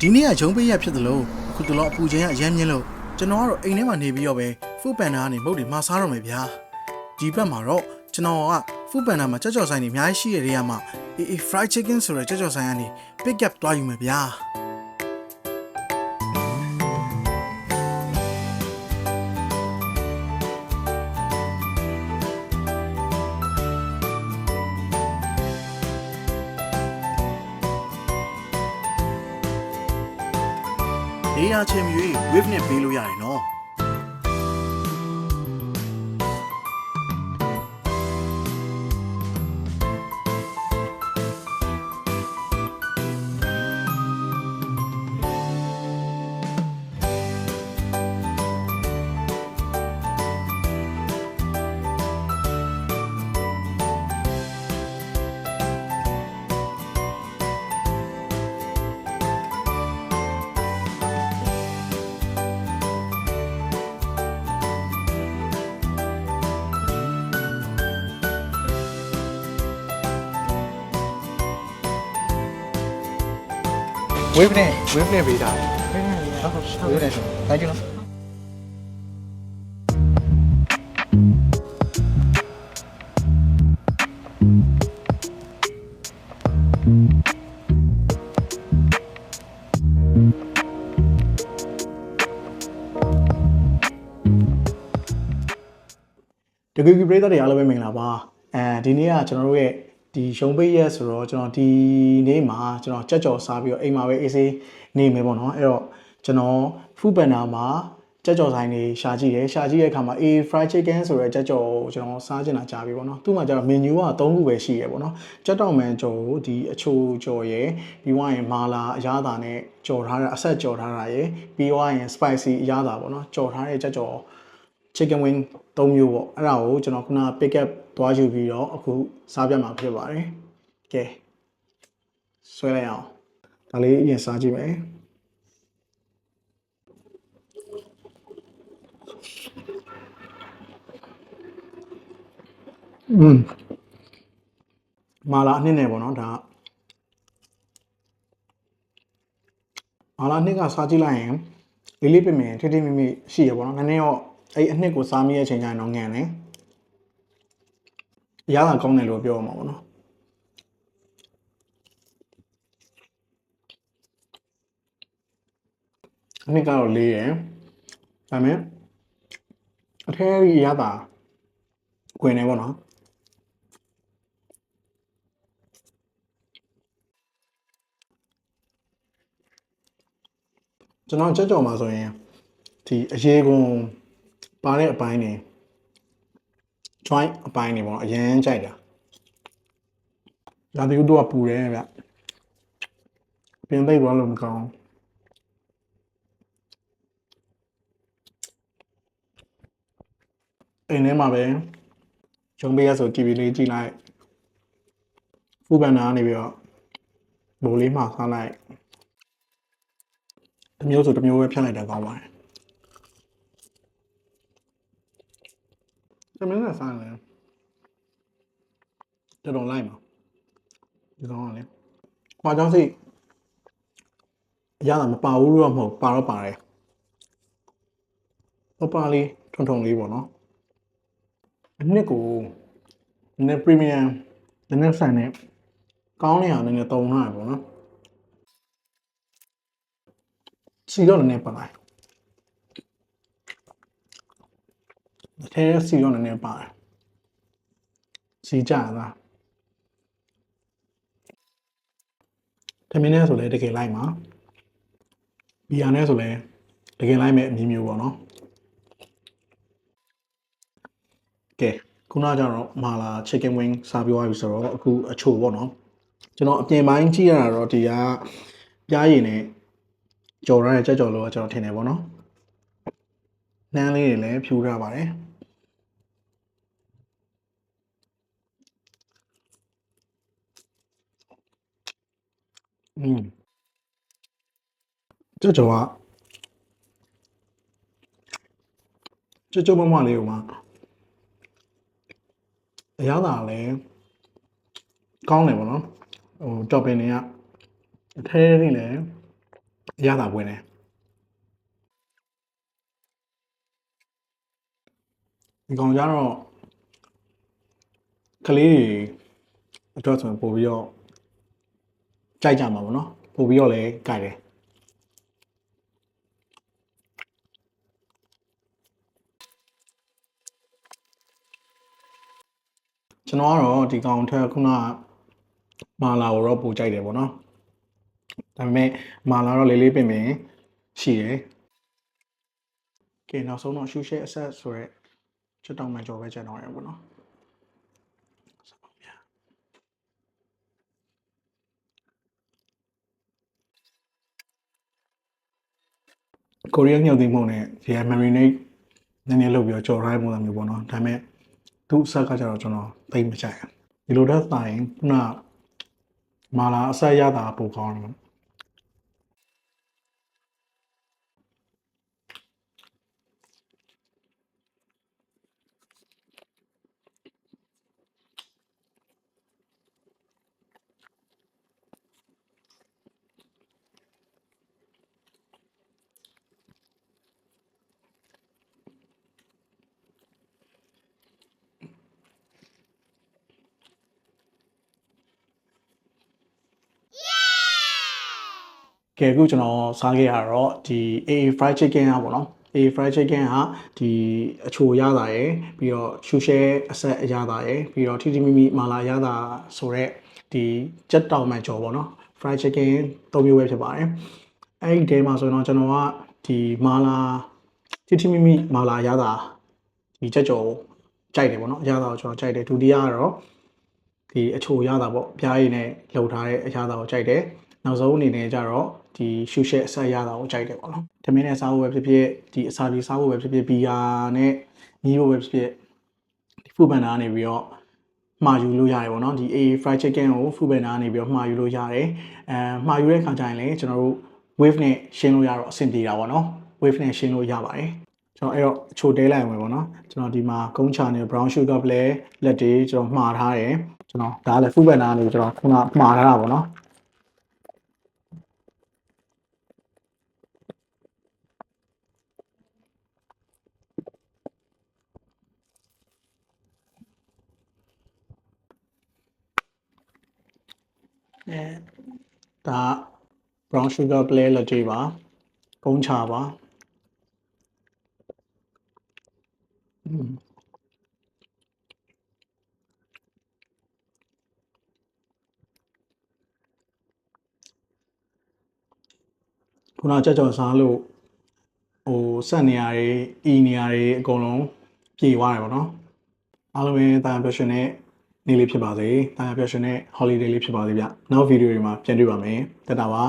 ဒီနေ့ကဂျုံပေးရဖြစ်သလိုအခုတလောအပူချိန်ကအရမ်းမြင့်လို့ကျွန်တော်ကတော့အိမ်ထဲမှာနေပြီးတော့ပဲဖူပန်နာကနေမုတ်တွေမှာစားတော့မယ်ဗျာဒီဘက်မှာတော့ကျွန်တော်ကဖူပန်နာမှာကြောက်ကြော်ဆိုင်တွေအများကြီးရှိရတဲ့နေရာမှာအေးအေး fried chicken ဆိုတဲ့ကြောက်ကြော်ဆိုင်ကနေ pick up သွားယူမယ်ဗျာ နေရာချင်မြွေ wave နဲ့ပေးလို့ရတယ်နော် ဝေးနဲ့ဝေးနဲ့ပေးတာဟုတ်ဟုတ်ဝေးနဲ့ဆိုတိုင်းကျနော်တကူကူပရိသတ်တွေအားလုံးပဲမင်္ဂလာပါအဲဒီနေ့ကကျွန်တော်တို့ရဲ့ ဒီရှုံးပိတ်ရက်ဆိုတော့ကျွန်တော်ဒီနေ့မှာကျွန်တော်ကြက်ကြော်စားပြီးတော့အိမ်မှာပဲအေးဆေးနေမယ်ပေါ့နော်အဲ့တော့ကျွန်တော်ဖူးပန်နာမှာကြက်ကြော်ဆိုင်တွေရှာကြည့်တယ်ရှာကြည့်တဲ့အခါမှာ A fried chicken ဆိုတဲ့ကြက်ကြော်ကိုကျွန်တော်စားချင်တာကြားပြီပေါ့နော်သူ့မှာကျတော့ menu က3ခုပဲရှိရပေါ့နော်ကြက်တောင်မန်ကြော်ကိုဒီအချိုကြော်ရယ်ပြီးွားရင်မာလာအရသာနဲ့ကြော်ထားတာအဆက်ကြော်ထားတာရယ်ပြီးွားရင် spicy အရသာပေါ့နော်ကြော်ထားတဲ့ကြက်ကြော် chicken wing ၃မျိုးပေါ့အဲ့ဒါကိုကျွန်တော်ခုန pick up သွားယူပြီးတော့အခုစားပြမှာဖြစ်ပါတယ်ကဲဆွဲလိုက်အောင်ဒါလေးအရင်စားကြည့်မယ်อืมမာလာအနှစ်နဲ့ပေါ့နော်ဒါမာလာအနှစ်ကစားကြည့်လိုက်ရင်လေးလေးပင်ပင်ထိထိမိမိရှိရပေါ့နော်နည်းနည်းတော့ အဲ့အနှစ်ကိုစားမိရဲ့အချိန်ကျရင်တော့ငံတယ်ရတာကောင်းတယ်လို့ပြောရမှာပေါ့နော်အနှစ်ကတော့လေးရယ်ဒါပေမဲ့အထဲကြီးရတာခွင်နေပေါ့နော်ကျွန်တော်ကြက်ကြော်မှာဆိုရင်ဒီအရေးကုန် ပါတဲ့အပိုင်းနေ joint အပိုင်းနေပေါ့နော်အရန်ကြိုက်တာဒါတူတော့ပူတယ်ဗျပြင်သိပ်သွားလို့မကောင်းအိမ်ထဲမှာပဲရုံပေးရဆို TV လေးကြည့်လိုက်ဖူးပန်နာကနေပြီးတော့ဘိုးလေးမှာစားလိုက်တစ်မျိုးဆိုတစ်မျိုးပဲဖြတ်လိုက်တာကောင်းပါတယ် သမင်းနဲ့ဆိုင်လဲတော်တော်လိုက်မှာဒီကောင်ကလေခွာကြောင်းစိတ်အရသာမပါဘူးလို့တော့မဟုတ်ပါတော့ပါတယ်ပပလေးထုံထုံလေးပေါ့နော်အနှစ်ကိုနည်းနည်းပရီမီယံနည်းနည်းဆိုင်နဲ့ကောင်းနေအောင်နည်းနည်းသုံးထားရပေါ့နော်ခြေတော့နည်းနည်းပါလိုက် အထဲစီတော့နည်းနည်းပါတယ်။စီကြတာ။ထမင်းနဲ့ဆိုလဲတကယ်လိုက်မှာဘီယာနဲ့ဆိုလဲတကယ်လိုက်မဲ့အမျိုးမျိုးပေါ့နော်ကဲခုနကကျတော့မာလာ chicken wing စားပြောရပြီဆိုတော့အခုအချိုပေါ့နော်ကျွန်တော်အပြင်ပိုင်းကြည့်ရတာတော့ဒီကပြားရည်နဲ့ကြော်ရတဲ့ကြက်ကြော်လို့ကကျွန်တော်ထင်တယ်ပေါ့နော် နှမ်းလေးတွေလည်းဖြူထားပါတယ်อืมကြွကြော်ကကြွကြော်မမလေးကိုမှအရသာလည်းကောင်းတယ်ပေါ့နော်ဟိုတော့ပင်တွေကအထဲတွေလည်းအရသာဝင်တယ် ဒီကောင်ကြတော့ကလေးတွေအတွက်ဆိုရင်ပို့ပြီးတော့ကြိုက်ကြမှာပေါ့နော်ပို့ပြီးတော့လည်းကြိုက်တယ်ကျွန်တော်ကတော့ဒီကောင်ထက်ခုနကမာလာကိုတော့ပိုကြိုက်တယ်ပေါ့နော်ဒါပေမဲ့မာလာတော့လေးလေးပင်ပင်ရှိတယ်ကဲနောက်ဆုံးတော့ရှူရှဲအဆက်ဆိုရက် ချက်တောင်မှကြော်ပဲချက်တော့ရပေါ့နော်ကိုရီးယားညှောက်သိမ်းမှုနဲ့ဒီ marinate နည်းနည်းလုပ်ပြီးတော့ကြော်ထားတဲ့ပုံစံမျိုးပေါ့နော်ဒါပေမဲ့သူ့အဆက်ကကျတော့ကျွန်တော်သိမကြိုက်ဘူးဒီလိုတက်တိုင်းခုနမာလာအဆက်ရတာပိုကောင်းတယ် ကဲအခုကျွန်တော်စားခဲ့ရတော့ဒီ AA fried chicken อ่ะပေါ့နော် AA fried chicken ဟာဒီအချိုရတာရယ်ပြီးတော့ရှူရှဲအဆက်အရတာရယ်ပြီးတော့ထီထီမီမီမာလာရတာဆိုတော့ဒီကြက်တောင်မှန်ကျော်ပေါ့နော် fried chicken သုံးမျိုးပဲဖြစ်ပါတယ်အဲ့ဒီတဲမှာဆိုတော့ကျွန်တော်ကဒီမာလာထီထီမီမီမာလာရတာဒီကြက်ကျော်ကြိုက်တယ်ပေါ့နော်အရတာကိုကျွန်တော်ကြိုက်တယ်ဒုတိယကတော့ဒီအချိုရတာပေါ့ပြားရည်နဲ့လှုပ်ထားတဲ့အရာတာကိုကြိုက်တယ် နောက်ဆုံးအနေနဲ့ကျတော့ဒီရှူရှဲအဆက်ရတာကိုကြိုက်တယ်ပေါ့နော်တမင်းနဲ့စားဖို့ပဲဖြစ်ဖြစ်ဒီအစာဒီစားဖို့ပဲဖြစ်ဖြစ်ဘီယာနဲ့ညီးဖို့ပဲဖြစ်ဖြစ်ဒီဖူဘန်နာကနေပြီးတော့မှာယူလို့ရတယ်ပေါ့နော်ဒီ A fried chicken ကိုဖူဘန်နာကနေပြီးတော့မှာယူလို့ရတယ်အဲမှာယူတဲ့ခါကျရင်လည်းကျွန်တော်တို့ wave နဲ့ရှင်းလို့ရတော့အဆင်ပြေတာပေါ့နော် wave နဲ့ရှင်းလို့ရပါတယ်ကျွန်တော်အဲ့တော့အချိုတဲလိုက်ဝင်ပေါ့နော်ကျွန်တော်ဒီမှာကုန်းချာနဲ့ brown sugar ပဲလက်တွေကျွန်တော်မှားထားတယ်ကျွန်တော်ဒါလည်း full banner နေကျွန်တော်ခုနမှားထားတာပေါ့နော် အဲဒါ brown sugar play လက်တွေပါကုန်းချာပါอืมခုနကြက်ကြော်စားလို့ဟိုဆက်နေရာတွေအီနေရာတွေအကုန်လုံးပြေသွားတယ်ပေါ့နော်အားလုံးပဲတာယာပျော်ရွှင်တဲ့ နေ့လေးဖြစ်ပါစေတာယာပျော်ရွှင်တဲ့ holiday လေးဖြစ်ပါစေဗျနောက်ဗီဒီယိုတွေမှာပြန်တွေ့ပါမယ်တက်တာပါ